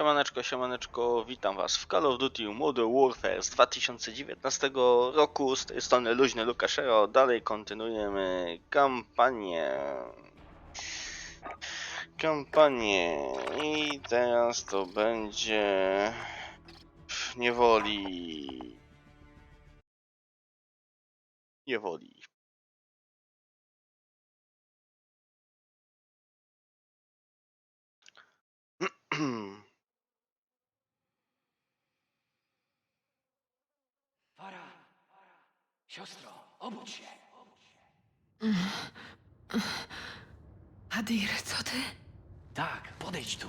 Siemaneczko, siemaneczko, witam was w Call of Duty Modern Warfare z 2019 roku. Z tej strony Luźny Lukaszero. Dalej kontynuujemy kampanię. Kampanię. I teraz to będzie w niewoli. Niewoli. Fara! Siostro, obudź się! Hadir, co ty? Tak, podejdź tu.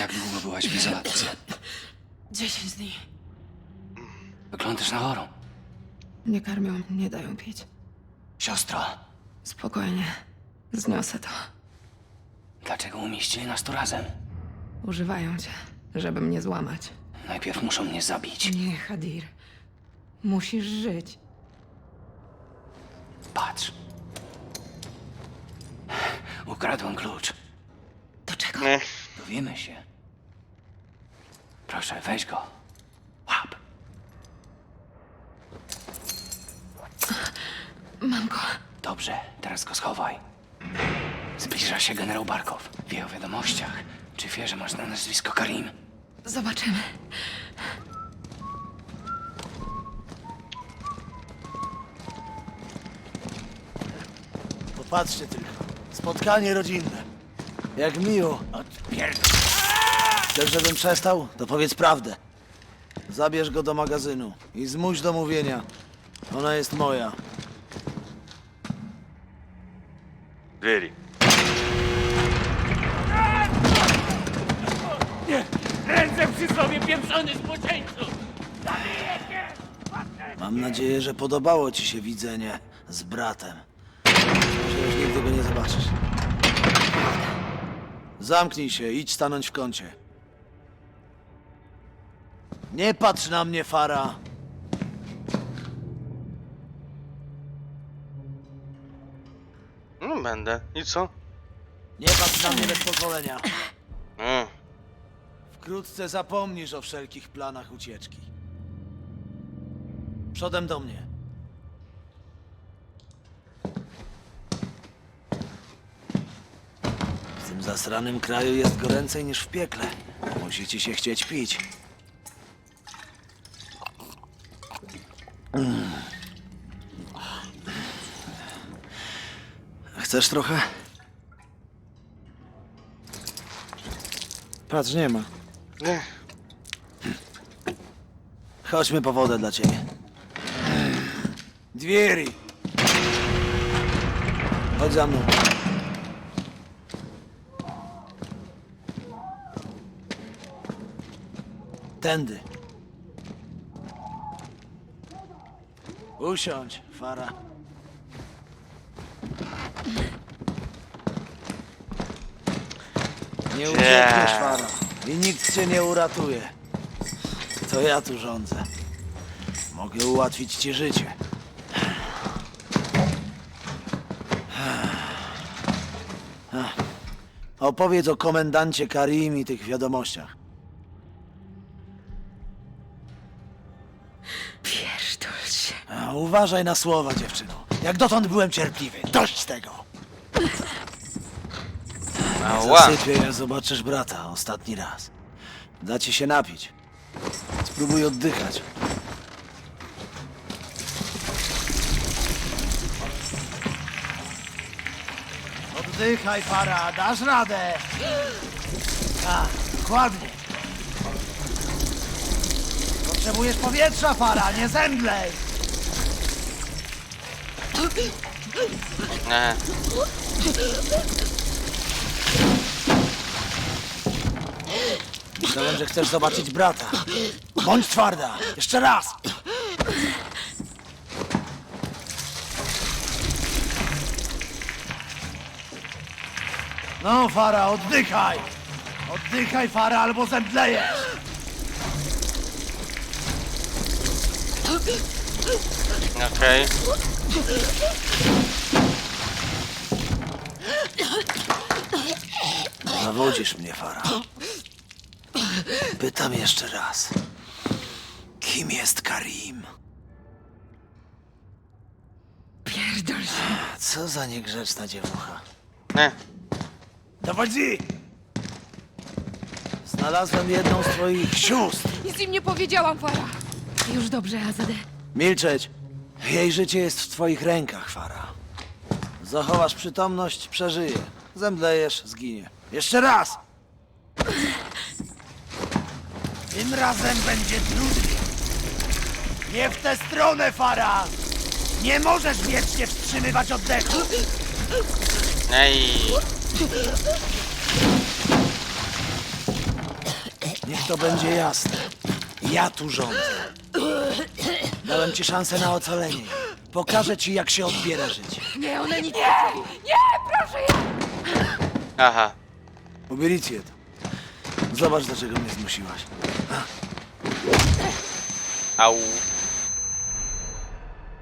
Jak długo byłaś w izolacji? Dziesięć dni. Wyglądasz na chorą. Nie karmią, nie dają pić. Siostro, Spokojnie. Zniosę to. dlaczego umieścili nas tu razem? Używają cię, żeby mnie złamać. Najpierw muszą mnie zabić. Nie, Hadir. Musisz żyć. Patrz. Ukradłem klucz. Do czego? Nie. Dowiemy się. Proszę, weź go. Łap. Mam go. Dobrze, teraz go schowaj. Zbliża się generał Barkow. Wie o wiadomościach. Czy wie, że masz na nazwisko Karim? Zobaczymy. Popatrzcie tylko. Spotkanie rodzinne. Jak miło. Odpierd... Chcesz, żebym przestał? To powiedz prawdę. Zabierz go do magazynu i zmuś do mówienia. Ona jest moja. Really? Ręce przy sobie, pieprzony zboczeńcu! Mam nadzieję, że podobało ci się widzenie z bratem. Może już nigdy go nie zobaczysz. Zamknij się, idź stanąć w kącie. Nie patrz na mnie, Fara. No będę. I co? Nie patrz na mnie bez pozwolenia. Mm. Wkrótce zapomnisz o wszelkich planach ucieczki. Przodem do mnie. W tym zasranym kraju jest goręcej niż w piekle. Musi ci się chcieć pić. Chcesz trochę? Patrz, nie ma. Nie. Chodźmy po wodę dla ciebie. Dwieri! Chodź za mną. Tędy. Usiądź, Fara. Nie uciekniesz, Fara. I nikt cię nie uratuje. To ja tu rządzę. Mogę ułatwić ci życie. Opowiedz o komendancie Karim i tych wiadomościach. Pierdol się. A, uważaj na słowa, dziewczyno. Jak dotąd byłem cierpliwy. Dość tego. Ała. Zasypię, jak zobaczysz brata ostatni raz. Da ci się napić. Spróbuj oddychać. Oddychaj, para, dasz radę. Tak, dokładnie. Potrzebujesz powietrza, para, nie zemdlej. Nie. Myślałem, że chcesz zobaczyć brata. Bądź twarda. Jeszcze raz. No, Fara, oddychaj. Oddychaj, Fara, albo zemdlejesz. Okej. Zawodzisz mnie, Fara. Pytam jeszcze raz. Kim jest Karim? Pierdol się. Co za niegrzeczna dziewucha. Nie. Dowodzi! Znalazłem jedną z twoich sióstr. Nic im nie powiedziałam, Fara. Już dobrze, Azade. Milczeć. Jej życie jest w twoich rękach, Fara. Zachowasz przytomność, przeżyje. Zemdlejesz, zginie. Jeszcze raz! Tym razem będzie trudniej. Nie w tę stronę, Fara! Nie możesz wiecznie wstrzymywać oddechu! Ej. Niech to będzie jasne. Ja tu rządzę. Dałem ci szansę na ocalenie. Pokażę ci, jak się odbiera życie. Nie, one nic nie Nie, proszę, ja... Aha. Ubierajcie to. Zobacz, dlaczego mnie zmusiłaś. Au.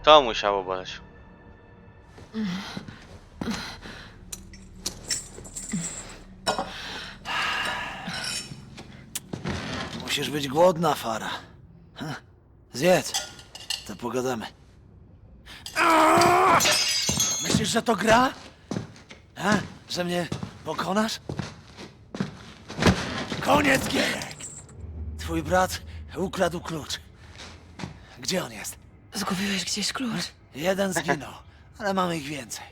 To musiało boleć. Musisz być głodna, Fara. Zjedz. To pogadamy. Myślisz, że to gra? Ha? Że mnie pokonasz? Koniec gierek! Twój brat ukradł klucz. Gdzie on jest? Zgubiłeś gdzieś klucz. Jeden zginął, ale mamy ich więcej.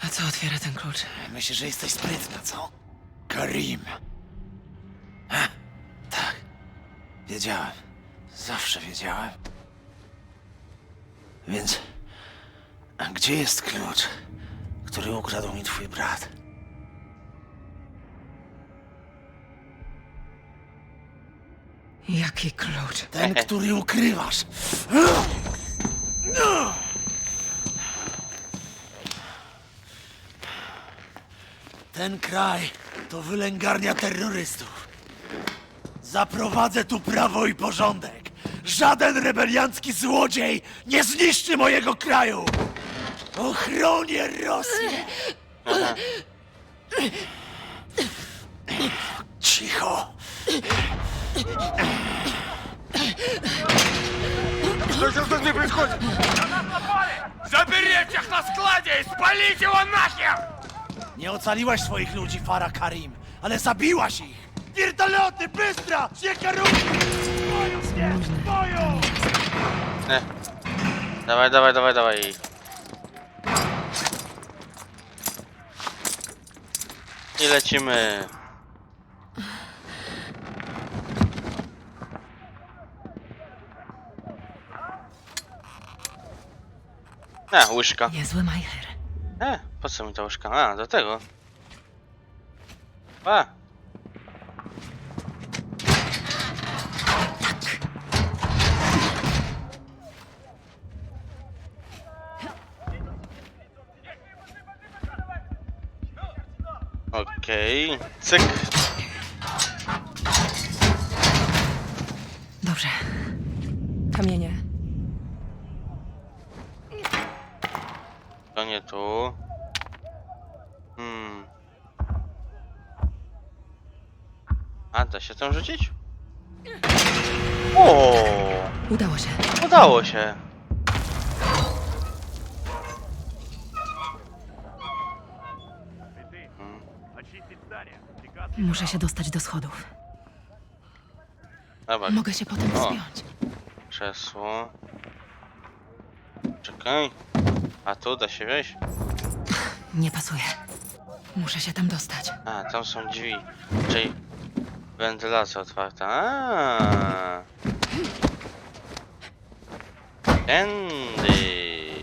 A co otwiera ten klucz? Myślisz, że jesteś sprytna, co? Karim. Ha? Tak. Wiedziałem. Zawsze wiedziałem. Więc... A gdzie jest klucz, który ukradł mi twój brat? Jaki klucz? Ten, który ukrywasz. Ten kraj to wylęgarnia terrorystów. Zaprowadzę tu prawo i porządek. Żaden rebeliancki złodziej nie zniszczy mojego kraju. Ochronię Rosję. Cicho. Заберите их на складе и спалите его нахер! Nie ocaliłaś swoich ludzi, Fara Karim, ale zabiłaś ich! Wiertoloty, bystra! Siekaruki! Boją się! Boją! Nie. Dawaj, dawaj, dawaj, dawaj. I lecimy. A, łyżka. Niezły majcher. E, po co mi ta łyżka? A, do tego. A. Okej, cyk. Dobrze. Kamienie. To nie tu. Hmm. A, da się tam rzucić? O, Udało się. udało się. Muszę się dostać do schodów. Dobra, Mogę się potem O. wspiąć. krzesło. Czekaj. A tu da się wejść? Nie pasuje. Muszę się tam dostać. A, tam są drzwi. Czyli wentylacja otwarta. A. Tędy.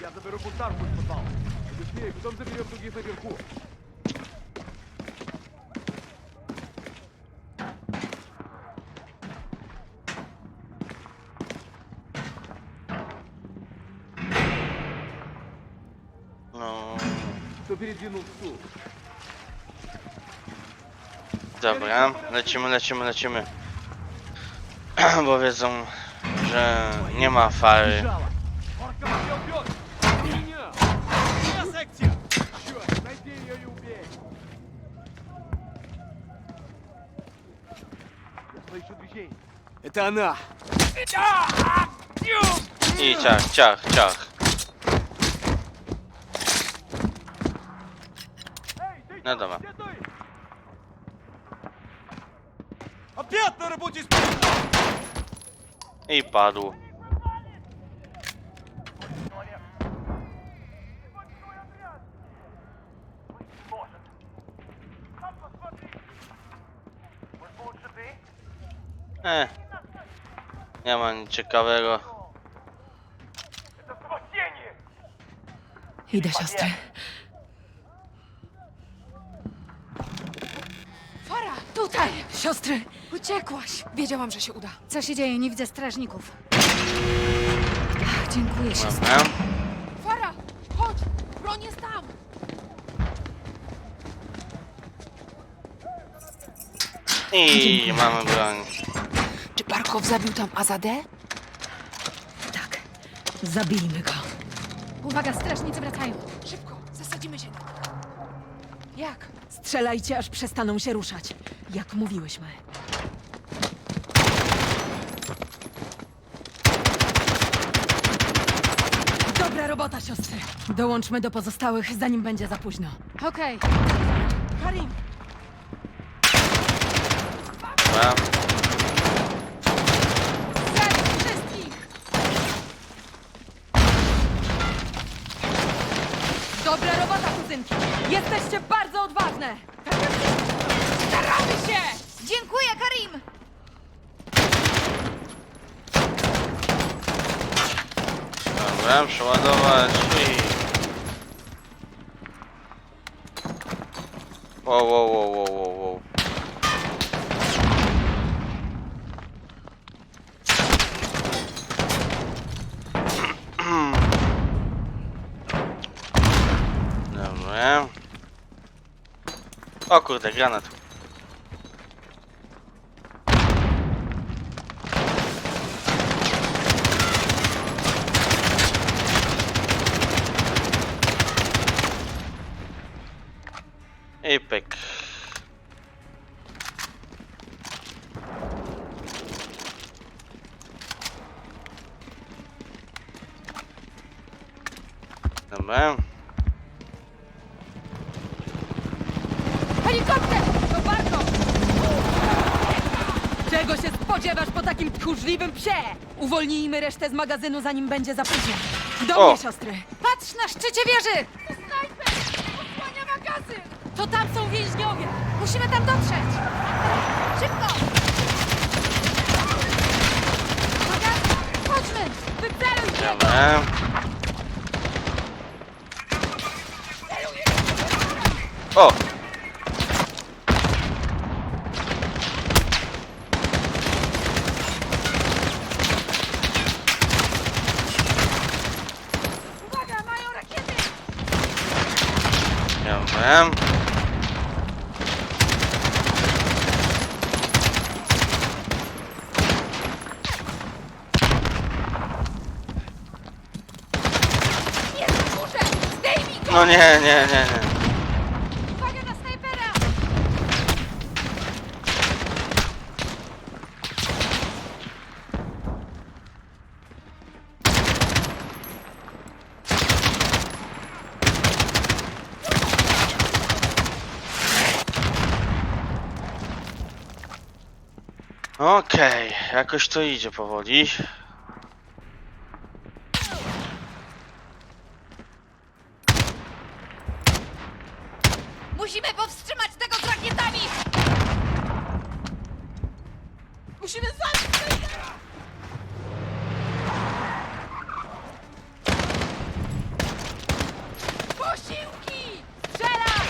Я заберу бунтарку из подвала. Быстрее, потом заберем других наверху. No. Кто передвинул стул? Dobra, lecimy, lecimy, lecimy. Bo wiedzą, że nie ma fary. Марка меня убьет! Меня! Моя секция! No dobra. Где ты? Опять на работе с... I padł. E, nie ma nic ciekawego. Idę, siostry. Siostry! Uciekłaś! Wiedziałam, że się uda. Co się dzieje? Nie widzę strażników. Ach, dziękuję się. Dobra. Fara, chodź! Broń jest tam! I mamy broń. Czy Barkow zabił tam Azadę? Tak. Zabijmy go. Uwaga, strażnicy wracają. Szybko, zasadzimy się. Jak? Strzelajcie, aż przestaną się ruszać. Jak mówiłyśmy. Dobra robota, siostry. Dołączmy do pozostałych, zanim będzie za późno. Okej. Karim! Wow, wow, wow. Dobra. O kurde, granat. Pyk. Dobra. Helikopter! To Barko! Czego się spodziewasz po takim tchórzliwym psie? Uwolnijmy resztę z magazynu, zanim będzie za późno. Do O! mnie, siostry! Patrz na szczycie wieży! Musimy tam dotrzeć! Szybko! Magazyn! Chodźmy! Wyceluj się! Dobra. O! Uwaga, mają rakiety! Dobra. Jest w górze! Zdejmij go! No nie, nie, nie, nie. Uwaga na snajpera! Okej, jakoś to idzie powoli. Musimy powstrzymać tego z rakietami! Musimy zabić snajpera! Posiłki! Strzelaj!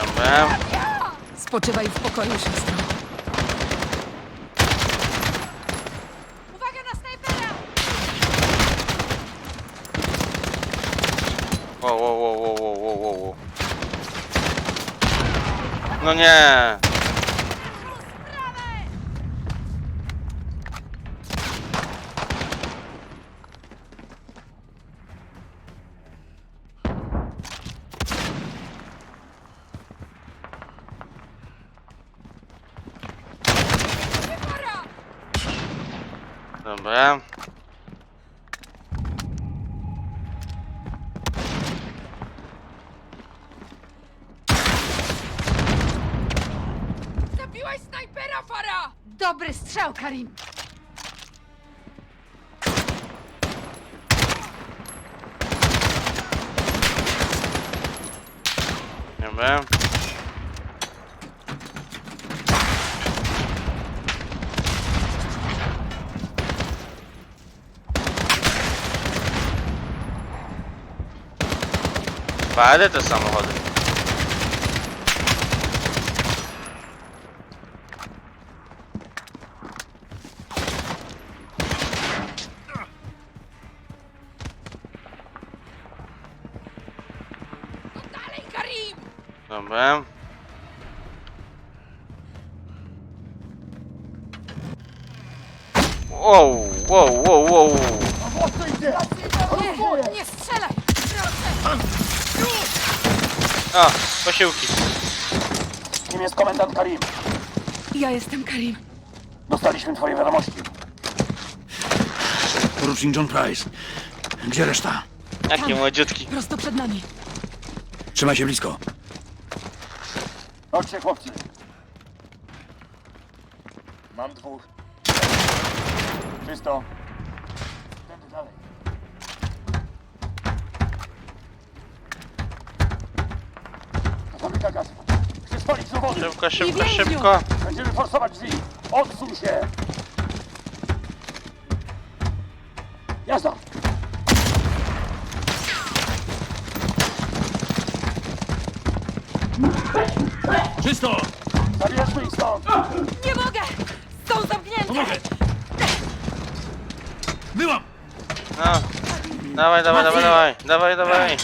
Dobra. Spoczywaj w pokoju, siostro. Uwaga na snajpera! Wow, wow, wow, wow, wow, wow, wow. No nie! Dobra. Zabiłaś snajpera, Fara! Dobry strzał, Karim. Dobra. Palę te samochody. Dobra. Wow, wow, wow, wow. Nie, nie strzelaj! Proszę! A, posiłki. Kim jest komendant Karim? Ja jestem Karim. Dostaliśmy twoje wiadomości. Porucznik John Price. Gdzie reszta? Jakie młodziutki. Prosto przed nami. Trzymaj się blisko. Chodźcie, chłopcy. Mam dwóch. Czysto. Tędy dalej. To fabryka gazu. Chcę spalić dowody. Szybko, szybko, szybko. Będziemy forsować drzwi. Odsuń się. Jazda. Czysto! Zabierzmy ich stąd. Nie mogę! Są zamknięte! Byłam! No. Dawaj, dawaj, dawaj, dawaj. Dawaj, dawaj.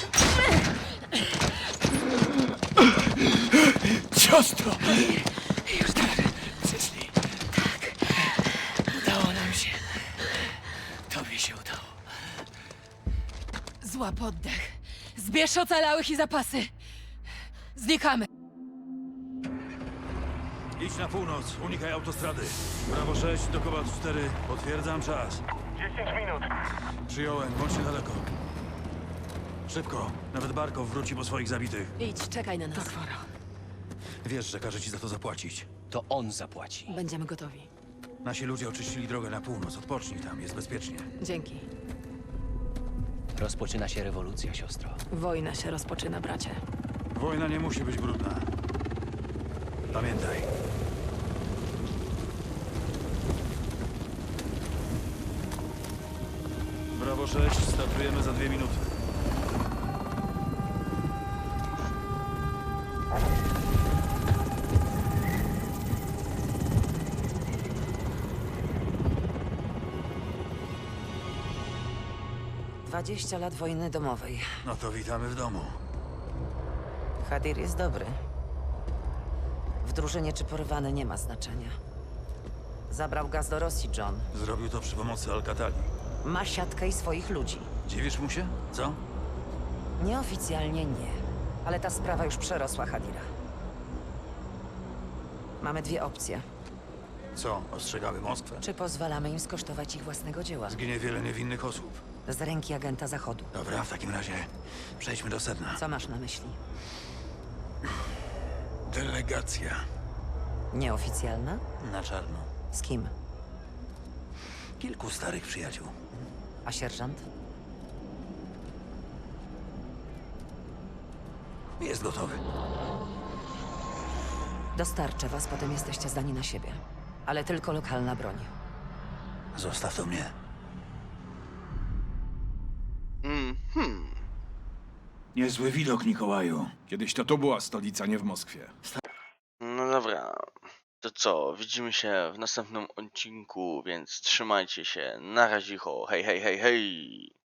Siostro. Już dobrze. Cecily. Udało nam się. Tobie się udało. Złap oddech. Zbierz ocalałych i zapasy. Znikamy. Idź na północ, unikaj autostrady. Prawo 6 do Kowal 4. Potwierdzam czas. 10 minut. Przyjąłem, bądź daleko. Szybko, nawet Barkow wróci po swoich zabitych. Idź, czekaj na nas. Tak, Faro. Wiesz, że każe ci za to zapłacić. To on zapłaci. Będziemy gotowi. Nasi ludzie oczyścili drogę na północ. Odpocznij tam, jest bezpiecznie. Dzięki. Rozpoczyna się rewolucja, siostro. Wojna się rozpoczyna, bracie. Wojna nie musi być brudna. Pamiętaj. 6, startujemy za dwie minuty. Dwadzieścia lat wojny domowej. No to witamy w domu. Hadir jest dobry. W drużynie czy porwany nie ma znaczenia. Zabrał gaz do Rosji, John. Zrobił to przy pomocy Alcatali. Ma siatkę i swoich ludzi. Dziwisz mu się? Co? Nieoficjalnie nie. Ale ta sprawa już przerosła Hadira. Mamy dwie opcje. Co? Ostrzegały Moskwę? Czy pozwalamy im skosztować ich własnego dzieła? Zginie wiele niewinnych osób. Z ręki agenta Zachodu. Dobra, w takim razie przejdźmy do sedna. Co masz na myśli? Delegacja Nieoficjalna? na czarno. Z kim? Kilku starych przyjaciół. A sierżant? Jest gotowy. Dostarczę was, potem jesteście zdani na siebie. Ale tylko lokalna broń. Zostaw to mnie. Mhm. Niezły widok, Mikołaju. Kiedyś to tu była stolica, nie w Moskwie. No dobra. To co, widzimy się w następnym odcinku, więc trzymajcie się. Na razie, hej, hej, hej, hej.